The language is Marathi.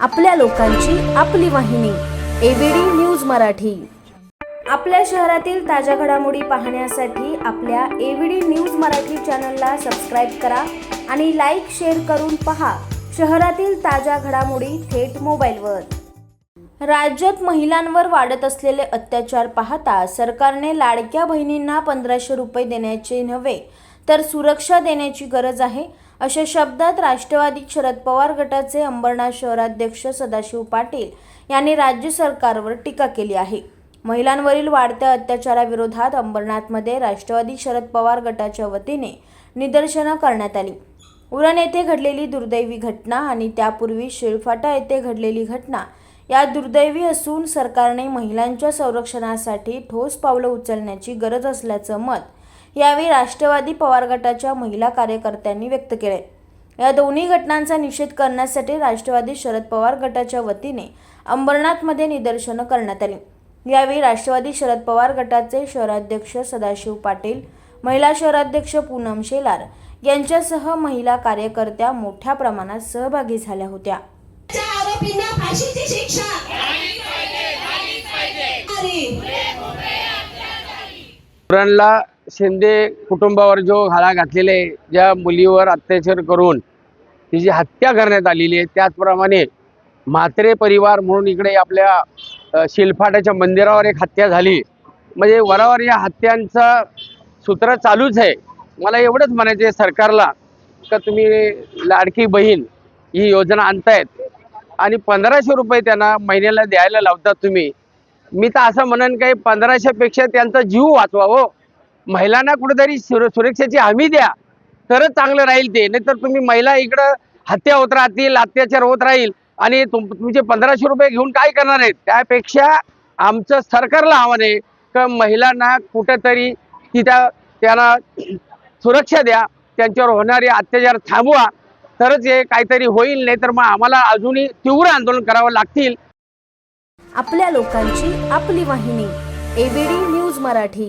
आपल्या लोकांची आपली वाहिनी एबीडी न्यूज मराठी. आपल्या शहरातील ताज्या घडामोडी पाहण्यासाठी आपल्या एबीडी न्यूज मराठी चॅनलला सबस्क्राईब करा आणि लाईक शेअर करून पहा शहरातील ताज्या घडामोडी थेट मोबाईलवर. राज्यात महिलांवर वाढत असलेले अत्याचार पाहता सरकारने लाडक्या बहिणींना पंधराशे रुपये देण्याचे नव्हे तर सुरक्षा देण्याची गरज आहे. अशा शब्दात राष्ट्रवादी शरद पवार गटाचे अंबरनाथ शहराध्यक्ष सदाशिव पाटील यांनी राज्य सरकारवर टीका केली आहे. महिलांवरील वाढत्या अत्याचाराविरोधात अंबरनाथमध्ये राष्ट्रवादी शरद पवार गटाच्या वतीने निदर्शनं करण्यात आली. उरण येथे घडलेली दुर्दैवी घटना आणि त्यापूर्वी शिळफाटा येथे घडलेली घटना या दुर्दैवी असून सरकारने महिलांच्या संरक्षणासाठी ठोस पावलं उचलण्याची गरज असल्याचं मत यावेळी राष्ट्रवादी पवार गटाच्या महिला कार्यकर्त्यांनी व्यक्त केले. या दोन्ही घटनांचा निषेध करण्यासाठी राष्ट्रवादी शरद पवार गटाच्या वतीने अंबरनाथमध्ये निदर्शनं करण्यात आली. यावेळी राष्ट्रवादी शरद पवार गटाचे शहराध्यक्ष सदाशिव पाटील महिला शहराध्यक्ष पूनम शेलार यांच्यासह महिला कार्यकर्त्या मोठ्या प्रमाणात सहभागी झाल्या होत्या. शिक्षा. शिंदे कुटुंबावर जो घाला घातलेला आहे ज्या मुलीवर अत्याचार करून तिची हत्या करण्यात आलेली आहे त्याचप्रमाणे म्हात्रे परिवार म्हणून इकडे आपल्या शिलफाट्याच्या मंदिरावर एक हत्या झाली. म्हणजे वरावर या हत्यांचं सूत्र चालूच आहे. मला एवढंच म्हणायचं आहे सरकारला का तुम्ही लाडकी बहीण ही योजना आणतायत आणि पंधराशे रुपये त्यांना महिन्याला द्यायला लावतात तुम्ही. मी तर असं म्हणेन काही पंधराशेपेक्षा त्यांचा जीव वाचवा हो. महिलांना कुठेतरी सुर सुरक्षेची हमी द्या. तरच चांगलं राहील ते. नाहीतर तुम्ही महिला इकडं हत्या होत राहतील अत्याचार होत राहील आणि तुम तुमचे पंधराशे रुपये घेऊन काय करणार आहेत? त्यापेक्षा आमचं सरकारला आव्हान आहे का महिलांना कुठेतरी तिथं त्यांना सुरक्षा द्या. त्यांच्यावर होणारे अत्याचार थांबवा. तरच हे काहीतरी होईल नाही तर मग आम्हाला अजूनही तीव्र आंदोलन करावं लागतील. आपल्या लोकांची आपली वाहिनी. ABD news Marathi.